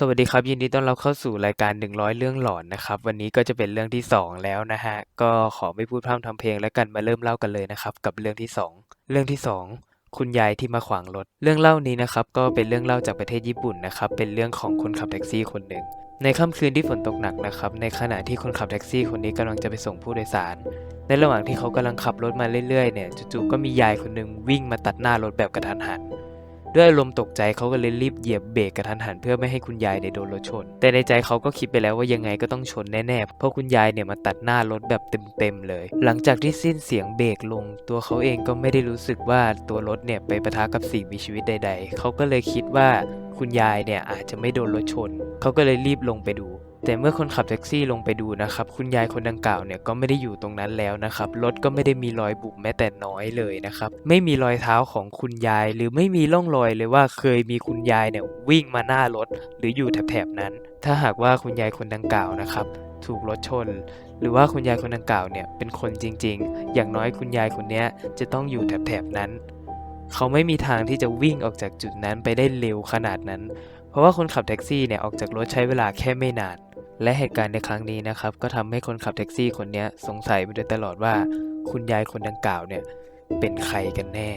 สวัสดีครับ ยินดีต้อนรับเข้าสู่รายการ 100 เรื่องหลอนนะครับ วันนี้ก็จะเป็นเรื่องที่ 2 แล้วนะฮะ ก็ขอไม่พูดพร่ำทำเพลงแล้วกันมาเริ่มเล่ากันเลยนะครับ กับเรื่องที่ 2 เรื่องที่ 2 คุณยายที่มาขวางรถ เรื่องเล่านี้นะครับ ก็เป็นเรื่องเล่าจากประเทศญี่ปุ่นนะครับ เป็นเรื่องของคนขับแท็กซี่คนหนึ่งในค่ำคืนที่ฝนตกหนักนะครับ ในขณะที่คนขับแท็กซี่คนนี้กำลังจะไปส่งผู้โดยสาร ในระหว่างที่เขากำลังขับรถมาเรื่อยๆเนี่ยจู่ๆก็มียายคนหนึ่งวิ่งมาตัดหน้ารถแบบกระทันหัน ด้วยอารมณ์ตกใจเขาก็เลยรีบเหยียบเบรกกระทันหันเพื่อไม่ให้คุณยายเนี่ยโดนรถชน แต่ในใจเขาก็คิดไปแล้วว่ายังไงก็ต้องชนแน่ๆ เพราะคุณยายเนี่ยมาตัดหน้ารถแบบเต็มๆเลย หลังจากที่สิ้นเสียงเบรกลง ตัวเขาเองก็ไม่ได้รู้สึกว่าตัวรถเนี่ยไปปะทะกับสิ่งมีชีวิตใด ๆ เขาก็เลยคิดว่าคุณยายเนี่ยอาจจะไม่โดนรถชน เขาก็เลยรีบลงไปดู แต่เมื่อคนขับแท็กซี่ลงไปดูนะครับ คุณยายคนดังกล่าวเนี่ยก็ไม่ได้อยู่ตรงนั้นแล้วนะครับ รถก็ไม่ได้มีรอยบุบแม้แต่น้อยเลยนะครับ ไม่มีรอยเท้าของคุณยาย หรือไม่มีร่องรอยเลยว่าเคยมีคุณยายเนี่ยวิ่งมาหน้ารถ หรืออยู่แถบๆนั้น ถ้าหากว่าคุณยายคนดังกล่าวนะครับถูกรถชน หรือว่าคุณยายคนดังกล่าวเนี่ยเป็นคนจริง ๆ อย่างน้อยคุณยายคนนี้จะต้องอยู่แถบๆนั้น เขาไม่มีทางที่จะวิ่งออกจากจุดนั้นไปได้เร็วขนาดนั้น ราะว่าคนขับแท็กซี่เนี่ยออกจากรถใช้เวลาแค่ไม่นาน และเหตุการณ์ในครั้งนี้นะครับ ก็ทำให้คนขับแท็กซี่คนนี้สงสัยมาโดยตลอดว่า คุณยายคนดังกล่าวเนี่ยเป็นใครกันแน่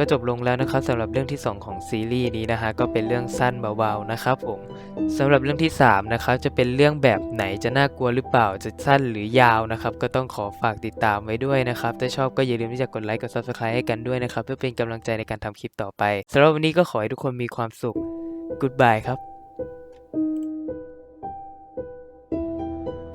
ก็จบลงแล้วนะครับสำหรับเรื่องที่ 2 ของซีรีส์นี้นะฮะก็เป็นเรื่องสั้นเบาๆนะครับผมสำหรับเรื่องที่3นะครับจะเป็นเรื่องแบบไหนจะน่ากลัวหรือเปล่าจะสั้นหรือยาวนะครับก็ต้องขอฝากติดตามไว้ด้วยนะครับถ้าชอบก็อย่าลืมที่จะกดไลค์กด subscribe ให้กันด้วยนะครับเพื่อเป็นกำลังใจในการทำคลิปต่อไปสำหรับวันนี้ก็ขอให้ทุกคนมีความสุข Goodbye ครับ